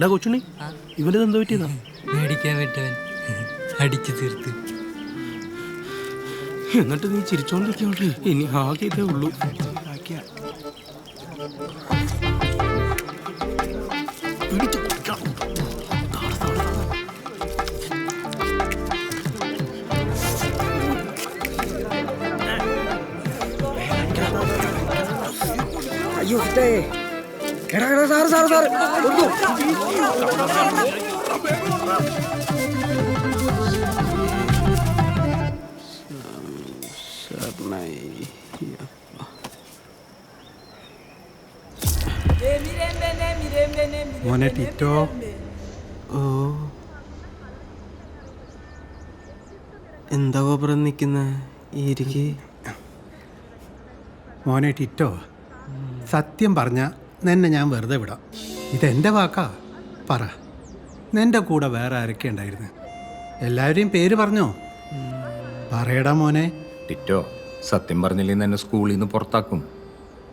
ഡാ കൊച്ചുണ്ണി. ഇവന്റെ എന്തോ പറ്റിയതാ? മേടിക്കാൻ പറ്റവൻ അടിച്ചു തീർത്ത്. എന്നിട്ട് നീ ചിരിച്ചോണ്ടിരിക്കോണ്ട് ഇനി ആകെ ഇതേ ഉള്ളൂ. അയ്യോ സാറ് സാറ് സാറ്. മോനെ ടിറ്റോ. ഓ. എന്താ ഗോപുരം നിൽക്കുന്ന? ഇരിക്ക്. മോനെ ടിറ്റോ സത്യം പറഞ്ഞ നിന്നെ ഞാൻ വെറുതെ വിടാം. ഇതെന്റെ വാക്കാ? പറ. നിന്റെ കൂടെ വേറെ ആരൊക്കെ ഉണ്ടായിരുന്നു? എല്ലാവരെയും പേര് പറഞ്ഞോ? പറയടാ മോനെ. ടിറ്റോ സത്യം പറഞ്ഞില്ലെങ്കിൽ എന്നെ സ്കൂളിൽ നിന്ന് പുറത്താക്കും?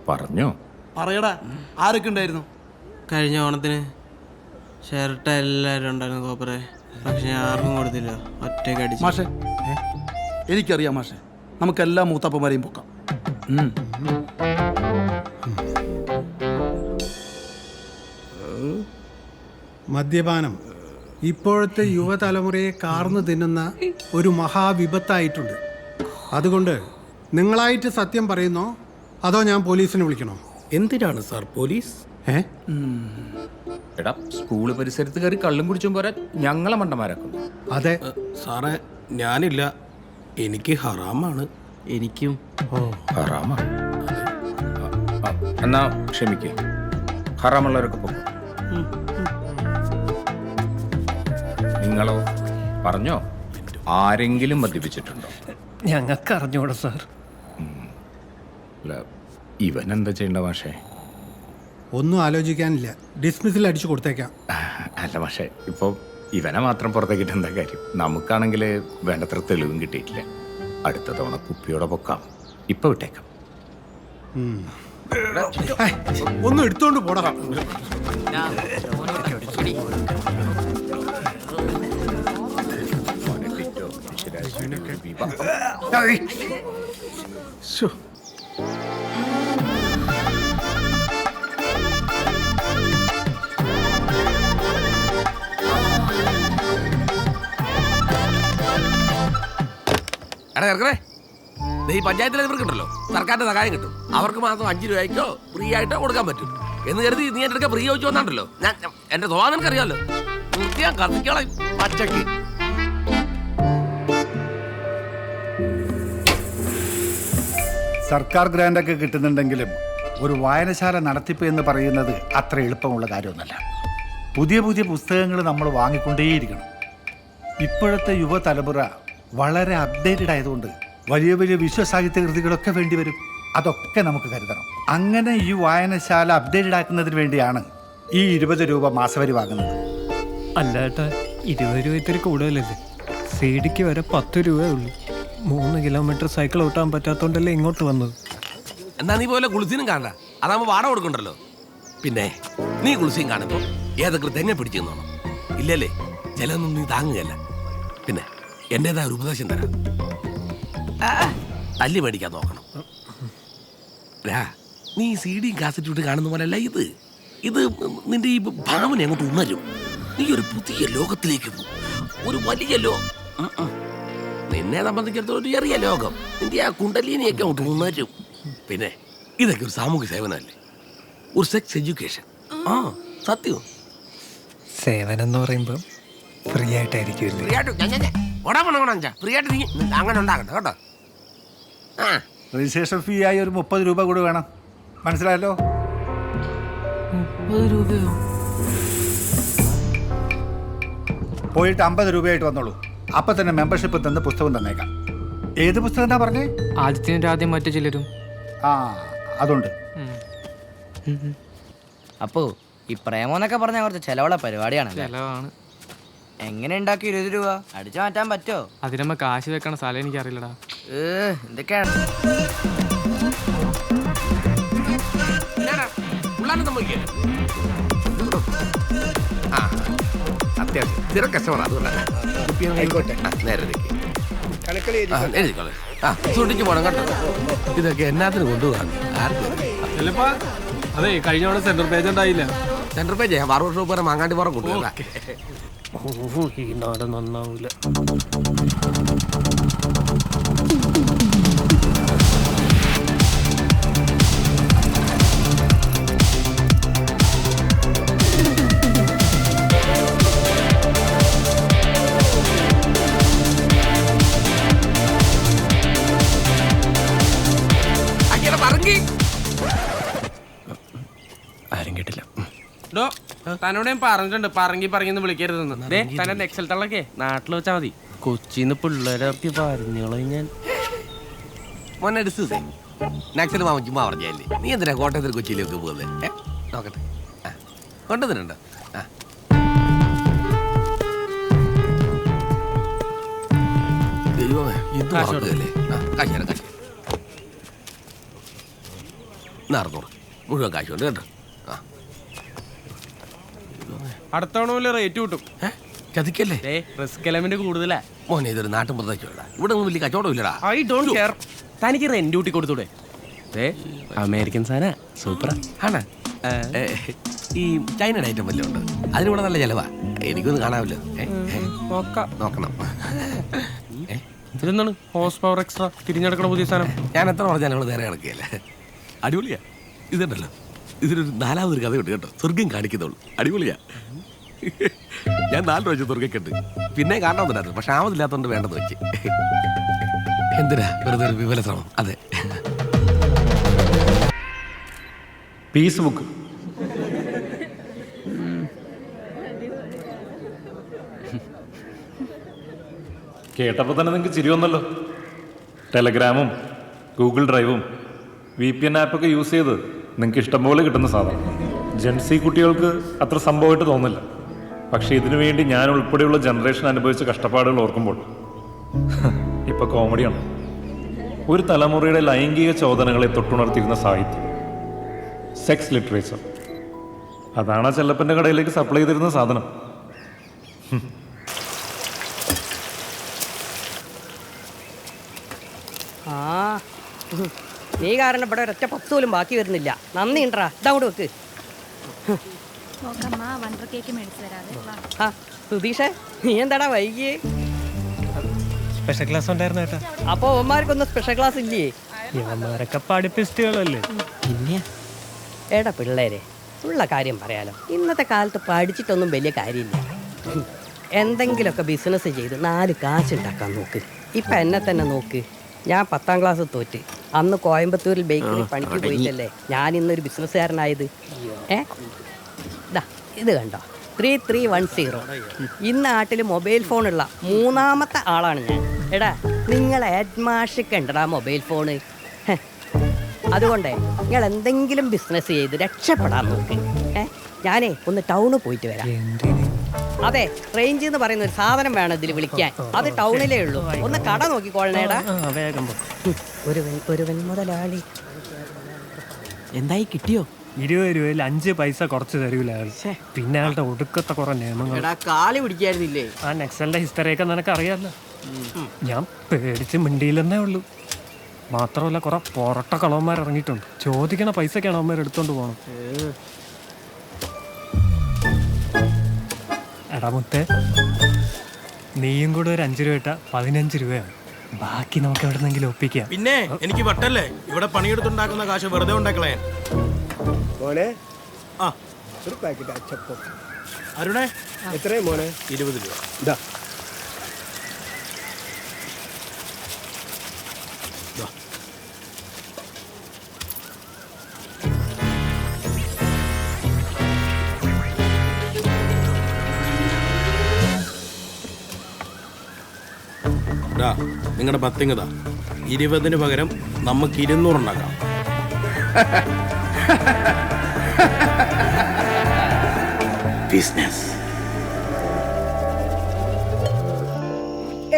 പറഞ്ഞോ? പറയടാ ആരൊക്കെ ഉണ്ടായിരുന്നു? കഴിഞ്ഞ ഓണത്തിന് ഷർട്ട് എല്ലാവരും ഉണ്ടായിരുന്നു കോപ്പറെ. പക്ഷെ ഞാൻ ആർക്കും കൊടുത്തില്ല. ഒറ്റയ്ക്ക് അടിച്ചു. മാഷെ എനിക്കറിയാം മാഷെ. നമുക്കെല്ലാ മൂത്തപ്പന്മാരെയും പൊക്കാം. മദ്യപാനം. ഇപ്പോഴത്തെ യുവതലമുറയെ കാർന്നു തിന്നുന്ന ഒരു മഹാവിപത്തായിട്ടുണ്ട്. അതുകൊണ്ട് നിങ്ങളായിട്ട് സത്യം പറയുന്നോ? അതോ ഞാൻ പോലീസിനെ വിളിക്കണോ? എന്തിനാണ് സാർ പോലീസ്? ഏ? എടാ സ്കൂൾ പരിസരത്ത് കയറി കള്ളും കുടിച്ചും പോരാ ഞങ്ങളെ മണ്ടന്മാരാക്കും അതെ. സാറെ ഞാനില്ല. എനിക്ക് ഹറാമാണ്. എനിക്കും. ഓ. ഹറാമാ. എന്നാ ക്ഷമിക്കേ. ഹറാമുള്ളവരൊക്കെ പോകും നിങ്ങളോ? പറഞ്ഞോ? ആരെങ്കിലും മദ്യപിച്ചിട്ടുണ്ടോ? ഞങ്ങൾക്ക് അറിഞ്ഞൂടാ സാർ ഇവൻ എന്താ ചെയ്യേണ്ട മാഷേ? ഒന്നും ആലോചിക്കാനില്ല. ഡിസ്മിസിൽ അടിച്ചു കൊടുത്തേക്കാം. അല്ല പക്ഷേ ഇപ്പോൾ ഇവനെ മാത്രം പുറത്തേക്കിട്ട് എന്താ കാര്യം? നമുക്കാണെങ്കിൽ വേണ്ടത്ര തെളിവും കിട്ടിയിട്ടില്ല. അടുത്ത തവണ കുപ്പിയോടെ പൊക്കാം. ഇപ്പൊ വിട്ടേക്കാം. ഒന്നും എടുത്തോണ്ട് പോടാ. ശരാശരി വിവാ. ശ്ശോ. എടാ ചെറുക്കനെ ദേ ഈ പഞ്ചായത്തിലെ ഇവർക്കുണ്ടല്ലോ. സർക്കാരിന്റെ സഹായം കിട്ടും. അവർക്ക് മാസം അഞ്ച് രൂപയ്ക്കോ ഫ്രീ ആയിട്ടോ കൊടുക്കാൻ പറ്റും. എന്ന് കരുതി നീ എന്റെ അടുക്ക ഫ്രീ ചോദിച്ചു വന്നാണ്ടല്ലോ. ഞാൻ എന്റെ സ്വഭാവം നിനക്കറിയാമല്ലോ നിർത്തിയാൻ കത്തിക്കോളെ പച്ചക്ക്. സർക്കാർ ഗ്രാൻഡൊക്കെ കിട്ടുന്നുണ്ടെങ്കിലും ഒരു വായനശാല നടത്തിപ്പ് എന്ന് പറയുന്നത് അത്ര എളുപ്പമുള്ള കാര്യമൊന്നുമല്ല. പുതിയ പുതിയ പുസ്തകങ്ങൾ നമ്മൾ വാങ്ങിക്കൊണ്ടേയിരിക്കണം. ഇപ്പോഴത്തെ യുവതലമുറ വളരെ അപ്ഡേറ്റഡ് ആയതുകൊണ്ട് വലിയ വലിയ വിശ്വസാഹിത്യ കൃതികളൊക്കെ വേണ്ടി വരും. അതൊക്കെ നമുക്ക് കരുതണം. അങ്ങനെ ഈ വായനശാല അപ്ഡേറ്റഡ് ആക്കുന്നതിന് വേണ്ടിയാണ് ഈ ഇരുപത് രൂപ മാസവരി വാങ്ങുന്നത്. അല്ല ഏട്ടാ ഇരുപത് രൂപ ഇത്തിരി കൂടുതലല്ലേ? സി ഡിക്ക് വരെ പത്ത് രൂപയേ ഉള്ളൂ. മൂന്ന് കിലോമീറ്റർ സൈക്കിൾ ഓട്ടാൻ പറ്റാത്തോണ്ടല്ലേ ഇങ്ങോട്ട് വന്നത്? എന്നാ നീ പോലെ കുളിസിനും കാണണ്ട. അതാകുമ്പോ വാടക കൊടുക്കണ്ടല്ലോ. പിന്നെ നീ കുളിസിയും കാണുമ്പോ ഏതൊക്കെ തെങ്ങ പിടിച്ചോ ഇല്ലല്ലേ? ചിലതൊന്നും നീ താങ്ങുകയല്ല. പിന്നെ എന്റേതായ ഒരു ഉപദേശം തരാം. ആ, തല്ലി മേടിക്കാൻ നോക്കണം. രാ, നീ സി ഡി കാസറ്റ് കാണുന്ന പോലെയല്ല ഇത്. ഇത് നിന്റെ ഈ ഭാവന അങ്ങോട്ട് ഉണരും. നീ ഒരു പുതിയ ലോകത്തിലേക്ക്. ഒരു വലിയ ലോകം. നിന്നെ സംബന്ധിച്ചിടത്തോളം ഒരു ചെറിയ ലോകം. നിന്റെ ആ കുണ്ടലിനിയൊക്കെ അങ്ങോട്ട് ഉണരും. പിന്നെ ഇതൊക്കെ ഒരു സാമൂഹ്യ സേവനമല്ലേ? ഒരു സെക്സ് എഡ്യൂക്കേഷൻ ആ സത്യം സേവനം എന്ന് പറയുമ്പോൾ ഫ്രീ ആയിട്ടായിരിക്കും ഫ്രീ ആയിട്ട് ഞാൻ- ഞാൻ- ഞാൻ- ഓടാ പോണ പോണ അഞ്ചാ. ഫ്രീ ആയിട്ട് നീ അങ്ങനെ ഉണ്ടാകണ്ട കേട്ടോ. ആ. രജിസ്ട്രേഷൻ ഫീ ആയി ഒരു മുപ്പത് രൂപ കൂടി വേണം. മനസ്സിലായല്ലോ? മുപ്പത് രൂപയോ? പോയിട്ട് അമ്പത് രൂപയായിട്ട് വന്നോളൂ. അപ്പൊ തന്നെ മെമ്പർഷിപ്പ് തന്ന് പുസ്തകം തന്നേക്കാം. ഏത് പുസ്തകം എന്താ പറഞ്ഞേ? ആദ്യത്തിന് ആദ്യം മറ്റു ചിലരും. ആ അതുണ്ട്. അപ്പോ ഈ പ്രേമോന്നൊക്കെ പറഞ്ഞ കുറച്ച് ചെലവുള്ള പരിപാടിയാണ് ചെലവാണ്. എങ്ങനെ ഉണ്ടാക്കി ഇരുപത് രൂപ? അടിച്ചു മാറ്റാൻ പറ്റോ അതിനമ്മ കാശ് വെക്കണ സ്ഥലം എനിക്കറിയില്ലടാ. ഏ എന്തൊക്കെയാണ്. പിള്ളേരെ സമ്മതിക്കേ? ആ സ്ഥിരം കസ്റ്റമർ അതുകൊണ്ടാണ് നേരെ നിൽക്ക്. എഴുതിക്കോളെ ആ സൂക്ഷിച്ച് പോണം കേട്ടോ. ഇതൊക്കെ എന്നാത്തിന് കൊണ്ടുപോകാൻ ആർക്കും? ചിലപ്പോ അതെ കഴിഞ്ഞ തവണ സെന്റർ പേജ് ഉണ്ടായില്ല. സെന്റർ പേജ് ബാർബർ ഷോപ്പ് വരെ മാങ്ങാണ്ടി പുറം കൊണ്ടുപോകാം ഈ നാട് നന്നാവൂല. തന്നോട് ഞാൻ പറഞ്ഞിട്ടുണ്ട്. പറങ്ങി പറങ്ങിന്ന് വിളിക്കരുതെന്ന്. ദേ തന്നെ നെക്സൽ തള്ളൊക്കെ നാട്ടിൽ വെച്ചാ മതി. കൊച്ചിന്ന് പിള്ളേരത്തി പറഞ്ഞോളൂ ഞാൻ. മോനെ ഡിസ്സേ നാക്സൽ മാമൻ ചുമ്മാ പറഞ്ഞല്ലേ നീ എന്തിനാ കോട്ടയത്തിൽ കൊച്ചിയിലേക്ക് പോകുന്നത് ഏ? നോക്കട്ടെ. ആ കൊണ്ടുവന്നിട്ടുണ്ടോ. ആ. ദൈവമേ ഇത് മറക്കുകയല്ലേ ആ കാശ് തരാം കാശ് നടന്നോളൂ മുഴുവൻ കാശുണ്ട് കേട്ടോ ആ അടുത്ത തവണ റേറ്റ് കിട്ടും. ഏ? ചതിക്കല്ലേ? ദേ റിസ്ക് എലമെന്റ് കൂടുതലാ. മോനെ ഇതൊരു നാട്ടും പ്രദേശമല്ല ഇവിടെ ഒന്നും വലിയ കച്ചവടം ഇല്ലടാ. ഐ ഡോണ്ട് കെയർ തനിക്ക് റെന്റ് കൂട്ടി കൊടുത്തൂടെ? ദേ അമേരിക്കൻ സാധന സൂപ്പറാ ആണ്? ഈ ചൈനയുടെ ഐറ്റം വല്ലതും ഉണ്ട്? അതിനിവിടെ നല്ല ചിലവാ. എനിക്കൊന്ന് കാണാമല്ലോ ഏ, ഏ, നോക്കണം. ഏ, ഇതെന്താണ്? ഹോസ് പവർ എക്സ്ട്രാ തിരിഞ്ഞെടുക്കണ പുതിയ സാധനം. ഞാൻ എത്ര പറഞ്ഞാലും നേരെ കിടക്കുകയല്ലേ അടിപൊളിയാ. ഇതുണ്ടല്ലോ. ഇതിനൊരു നാലാമതൊരു കഥയുണ്ട് കേട്ടോ. സ്വർഗം കാണിക്കുന്നുള്ളൂ. അടിപൊളിയാ. ഞാൻ നാല് പ്രാവശ്യം സ്വർഗക്കുണ്ട് പിന്നെ കാണണമെന്നുണ്ടായിരുന്നു പക്ഷെ ആമതില്ലാത്തതുകൊണ്ട് വേണ്ടെന്ന് വെച്ച്. എന്തിനാ? വെറുതെ ഒരു വിപുല ശ്രമം. അതെ. പീസ് ബുക്ക് കേട്ടപ്പോൾ തന്നെ നിങ്ങൾക്ക് ചിരി വന്നല്ലോ. ടെലഗ്രാമും ഗൂഗിൾ ഡ്രൈവും വി പി എൻ ആപ്പൊക്കെ യൂസ് ചെയ്ത് നിങ്ങൾക്ക് ഇഷ്ടംപോലെ കിട്ടുന്ന സാധനം. ജെൻസി കുട്ടികൾക്ക് അത്ര സംഭവമായിട്ട് തോന്നില്ല. പക്ഷേ ഇതിനു വേണ്ടി ഞാൻ ഉൾപ്പെടെയുള്ള ജനറേഷൻ അനുഭവിച്ച കഷ്ടപ്പാടുകൾ ഓർക്കുമ്പോൾ ഇപ്പൊ കോമഡിയാണ്. ഒരു തലമുറയുടെ ലൈംഗിക ചോദനകളെ തൊട്ടുണർത്തിയിരുന്ന സാഹിത്യം. സെക്സ് ലിറ്ററേച്ചർ അതാണ് ആ ചെല്ലപ്പന്റെ കടയിലേക്ക് സപ്ലൈ ചെയ്തിരുന്ന സാധനം. ആ. നീ കാരണം ഇവിടെ ഒരൊറ്റ പത്ത് പോലും ബാക്കി വരുന്നില്ല. നന്ദി ഉണ്ടറാ ഇതങ്ങോട്ട് വെക്ക്. നോക്കമ്മ വണ്ടർ കേക്ക് മേടിച്ചു വാ. ആ സുധീഷേ നീ എന്താടാ വൈകിയേ? സ്പെഷ്യൽ ക്ലാസ് ഉണ്ടായിരുന്നു കേട്ടോ അപ്പൊ അവന്മാർക്കൊന്നും സ്പെഷ്യൽ ക്ലാസ് ഇല്ലേ? ഇവന്മാരൊക്കെ പഠിപ്പിസ്റ്റുകളല്ലേ പിന്നെ? എടാ പിള്ളേരെ ഉള്ള കാര്യം പറയാലോ. ഇന്നത്തെ കാലത്ത് പഠിച്ചിട്ടൊന്നും വലിയ കാര്യമില്ല. എന്തെങ്കിലുമൊക്കെ ബിസിനസ് ചെയ്ത് നാല് കാശ് ഉണ്ടാക്കാൻ നോക്ക്. ഇപ്പൊ എന്നെ തന്നെ നോക്ക്. ഞാൻ പത്താം ക്ലാസ് തോറ്റ്. അന്ന് കോയമ്പത്തൂരിൽ ബേക്കറി പണിക്ക് പോയിട്ടല്ലേ? ഞാൻ ഇന്നൊരു ബിസിനസ്സുകാരനായത്. ഏ? ദാ ഇത് കണ്ടോ? Three three one zero. ഈ നാട്ടിൽ മൊബൈൽ ഫോണുള്ള മൂന്നാമത്തെ ആളാണ് ഞാൻ. എടാ നിങ്ങൾ ഹെഡ്മാഷിക്ക് ഉണ്ടടാ മൊബൈൽ ഫോണ്. അതുകൊണ്ടേ നിങ്ങൾ എന്തെങ്കിലും ബിസിനസ് ചെയ്ത് രക്ഷപ്പെടാൻ നോക്ക്. ഏ? ഞാനേ ഒന്ന് ടൗണിൽ പോയിട്ട് വരാം. അതെ റേഞ്ച് എന്ന് പറയുന്ന ഒരു സാധനം വേണം ഇതിൽ വിളിക്കാൻ. അത് ടൗണിലേ ഉള്ളൂ. ഒന്ന് കട നോക്കിക്കോളണേടാ വേഗം പോ. ഒരുവൻ ഒരുവൻ മുതലാളി. എന്തായി കിട്ടിയോ? ഇരുപത് രൂപയിൽ അഞ്ച് പൈസ കുറച്ച് തരൂല അയാൾ പിന്നെ അയാളുടെ ഒടുക്കത്തെ കുറെ നിയമങ്ങൾ. കാളി പിടിക്കായിരുന്നില്ലേ? ആ നെക്സലിന്റെ ഹിസ്റ്ററിയൊക്കെ നിനക്ക് അറിയാമല്ലോ ഞാൻ പേടിച്ച് മിണ്ടിയില്ലെന്നേ ഉള്ളൂ. മാത്രമല്ല കുറെ പൊറട്ട കളവന്മാർ ഇറങ്ങിയിട്ടുണ്ട്. ചോദിക്കണ പൈസക്കാണ് അവന്മാർ എടുത്തോണ്ട് പോകണം എടാ മുത്തേ നീയും കൂടെ ഒരു അഞ്ച് രൂപ ഇട്ട പതിനഞ്ച് രൂപയാണ്. ബാക്കി നമുക്ക് എവിടെന്നെങ്കിലും ഒപ്പിക്കാം. പിന്നെ എനിക്ക് വട്ടല്ലേ? ഇവിടെ പണിയെടുത്തുണ്ടാക്കുന്ന കാശ് വെറുതെ ഉണ്ടാക്കളേ മോനെ ആ. ഒരു പാക്കറ്റ് അച്ചപ്പം. അരുണേ എത്രയും മോനെ? ഇരുപത് രൂപ. ഇതാ നിങ്ങളുടെ പത്തിങ്ങതാ ഇരുപതിന് പകരം നമുക്ക് ഇരുന്നൂറുണ്ടാക്കാം ബിസിനസ്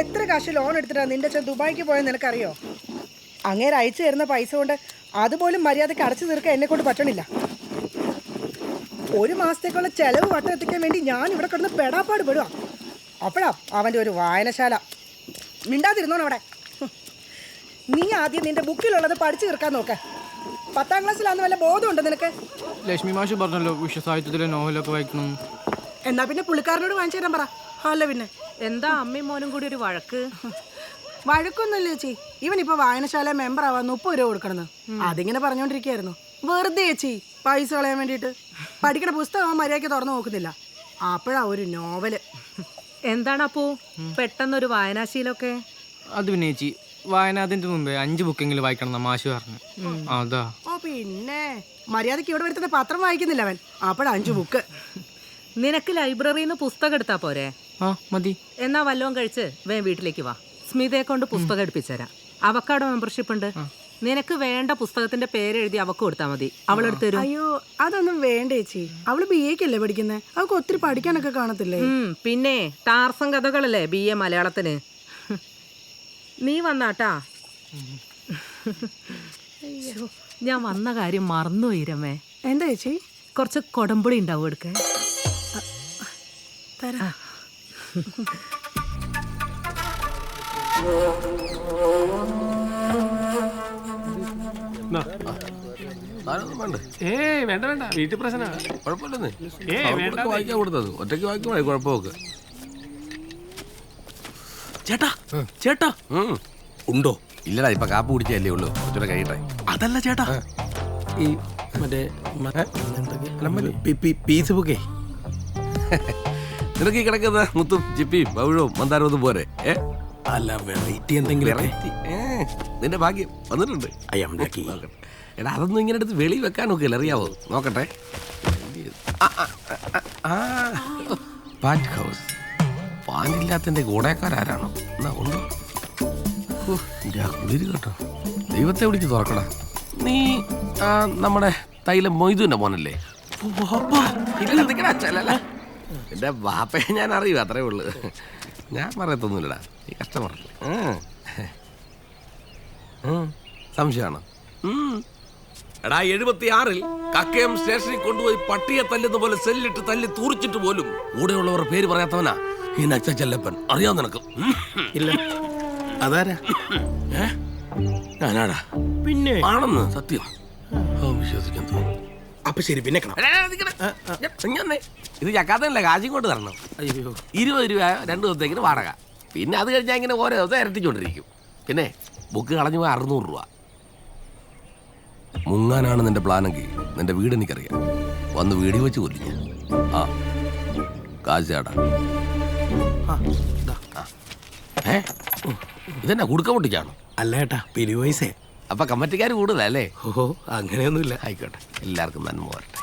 എത്ര കാശ് ലോൺ എടുത്തിട്ടാ നിന്റെ അച്ഛൻ ദുബായിക്ക് പോയെന്ന് നിനക്കറിയോ? അങ്ങേര് അയച്ചു തരുന്ന പൈസ കൊണ്ട് അതുപോലും മര്യാദയ്ക്ക് അടച്ചു തീർക്കാൻ എന്നെ കൊണ്ട് പറ്റണില്ല. ഒരു മാസത്തേക്കുള്ള ചെലവ് വട്ടം എത്തിക്കാൻ വേണ്ടി ഞാൻ ഇവിടെ കിടന്ന് പെടാപ്പാട് പെടുക അപ്പോഴാ അവന്റെ ഒരു വായനശാല. മിണ്ടാതിരുന്നോണം അവിടെ. നീ ആദ്യം നിന്റെ ബുക്കിലുള്ളത് പഠിച്ചു തീർക്കാൻ നോക്ക. പത്താം ക്ലാസ്സിലാന്ന് വല്ല ബോധമുണ്ട് നിനക്ക്? ലക്ഷ്മി മാഷ് പറഞ്ഞല്ലോ വിശ്വസാഹിത്യത്തിലെ നോവലൊക്കെ വായിക്കണം. എന്നാ പിന്നെ പുള്ളിക്കാരനോട് വാങ്ങിച്ചു തരാൻ പറ. അല്ല പിന്നെ. എന്താ അമ്മയും മോനും കൂടി ഒരു വഴക്ക്? വഴക്കൊന്നുമില്ല ചേച്ചി. ഇവൻ ഇപ്പൊ വായനശാല മെമ്പർ ആവാൻ മുപ്പത് രൂപ കൊടുക്കണം അതിങ്ങനെ പറഞ്ഞോണ്ടിരിക്കായിരുന്നു വെറുതെ ചേച്ചി പൈസ കളയാൻ വേണ്ടിയിട്ട്. പഠിക്കണ പുസ്തകം മര്യാദയ്ക്ക് തുറന്നു നോക്കുന്നില്ല. അപ്പോഴാ ഒരു നോവൽ. എന്താണ് അപ്പോ പെട്ടെന്നൊരു വായനാശീലൊക്കെ അത് പിന്നെ ചേച്ചി വായനാതിന്റെ മുമ്പേ അഞ്ച് ബുക്കെങ്കിലും വായിക്കണം എന്നാ മാഷ് പറഞ്ഞു. അതാ. ഓ പിന്നെ. മര്യാദയ്ക്ക് ഇവിടെ വരുത്തുന്ന പത്രം വായിക്കുന്നില്ല അവൻ. അപ്പോഴ അഞ്ചു ബുക്ക്. നിനക്ക് ലൈബ്രറിയിൽ നിന്ന് പുസ്തകം എടുത്താ പോരെ? ആ മതി. എന്നാ വല്ലോം കഴിച്ച് വേ വീട്ടിലേക്ക് വാ. സ്മിതയെ കൊണ്ട് പുസ്തകം എടുപ്പിച്ചുതരാം. അവക്കാടോ മെമ്പർഷിപ്പ് ഉണ്ട് നിനക്ക് വേണ്ട പുസ്തകത്തിന്റെ പേര് എഴുതി അവക്ക് കൊടുത്താൽ മതി. അവളെടുത്ത് തരും. അയ്യോ അതൊന്നും വേണ്ട ചേച്ചി. അവൾ ബി എക്കല്ലേ പഠിക്കുന്നത് അവൾക്ക് ഒത്തിരി പഠിക്കാനൊക്കെ കാണത്തില്ലേ? ഉം, പിന്നെ ടാർസം കഥകളല്ലേ ബി എ മലയാളത്തിന്? നീ വന്നാട്ടാ. ഞാൻ വന്ന കാര്യം മറന്നു രമേ. എന്താ ചേച്ചി? കുറച്ച് കൊടമ്പുളി ഉണ്ടാവും എടുക്കേ തരാം. വേണ്ട. വേണ്ട വേണ്ട. വീട്ടിൽ പ്രശ്നമാണ് കുഴപ്പമില്ലെന്ന്. വേണ്ട വേണ്ടാന്നേ. വായിക്കാൻ കൊടുത്തത്. ഒറ്റയ്ക്ക് വായിക്കുമ്പോഴേ കുഴപ്പമൊക്കെ. ചേട്ടാ ചേട്ടാ. ഉണ്ടോ? ഇല്ലടാ ഇപ്പൊ കാപ്പ് കുടിച്ചല്ലേ ഉള്ളൂ. കുറച്ചുകൂടെ കഴിയട്ടെ. അതല്ല ചേട്ടാ. ഈ മറ്റേ പീസ് ബുക്കേ? നിനക്ക് ഈ കിടക്കുന്ന മുത്തും ചിപ്പിയും പവിഴവും മന്ദാരവും ഒന്നും പോരെ? ഏ? അല്ല വെറൈറ്റി എന്തെങ്കിലും വെറൈറ്റി ഏ? നിന്റെ ഭാഗ്യം വന്നിട്ടുണ്ട്. അയ്യമ്മക്കി ലക്കി. എടാ അതൊന്നും ഇങ്ങനെ എടുത്ത് വെളി വെക്കാൻ നോക്കില്ല അറിയാവോ? നോക്കട്ടെ. പാറ്റ് ഹൗസ് പാനില്ലാത്തതിന്റെ ഗുണക്കാരാരാണോ എന്നാ ഉണ്ടോ കുളിര് കേട്ടോ. ദൈവത്തെ വിളിച്ച് തുറക്കടാ. നീ ആ, നമ്മുടെ തൈലം മൊയ്തുവിന്റെ മോനല്ലേ. എന്റെ ബാപ്പയെ ഞാൻ അറിയൂ അത്രേ ഉള്ളു. ഞാൻ പറയത്തൊന്നുമില്ലടാ. ഈ കസ്റ്റമർ സംശയമാണ്. എടാ എഴുപത്തി ആറിൽ കക്കയം സ്റ്റേഷനിൽ കൊണ്ടുപോയി പട്ടിയെ തല്ലുന്ന പോലെ സെല്ലിട്ട് തല്ലി തൂറിച്ചിട്ട് പോലും കൂടെയുള്ളവർ പേര് പറയാത്തവനാ ഈ നച്ച ചെല്ലപ്പൻ. അറിയാൻ നിനക്ക്. ഇല്ല. അതാരാ? ഞാനാടാ. പിന്നെ? ആണെന്ന് സത്യം. വിശ്വസിക്കാൻ തോന്നുന്നു. അപ്പൊ ശരി പിന്നെ. ഇത് ചക്കാത്തല്ല കാശും കൊണ്ട് തരണം. അയ്യോ. ഇരുപത് രൂപ രണ്ടു ദിവസത്തേക്കിന് വാടക. പിന്നെ അത് കഴിഞ്ഞാൽ ഇങ്ങനെ ഓരോ ദിവസം ഇരട്ടിച്ചോണ്ടിരിക്കും. പിന്നെ ബുക്ക് കളഞ്ഞു പോയി അറുന്നൂറ് രൂപ. മുങ്ങാനാണ് നിന്റെ പ്ലാനെങ്കിൽ നിന്റെ വീട് എനിക്കറിയാം. വന്ന് വീടി വെച്ച് കൊല്ലിഞ്ഞു ആ കാശാടാ. ഏ? ഇതെന്നാ കുടുക്ക പൊട്ടിക്കാണോ? അല്ല ഏട്ടാ പിരിവ് പൈസേ അപ്പൊ കമ്മറ്റിക്കാർ കൂടുതലല്ലേ ഓഹോ അങ്ങനെയൊന്നുമില്ല. ആയിക്കോട്ടെ എല്ലാവർക്കും നന്മ വരട്ടെ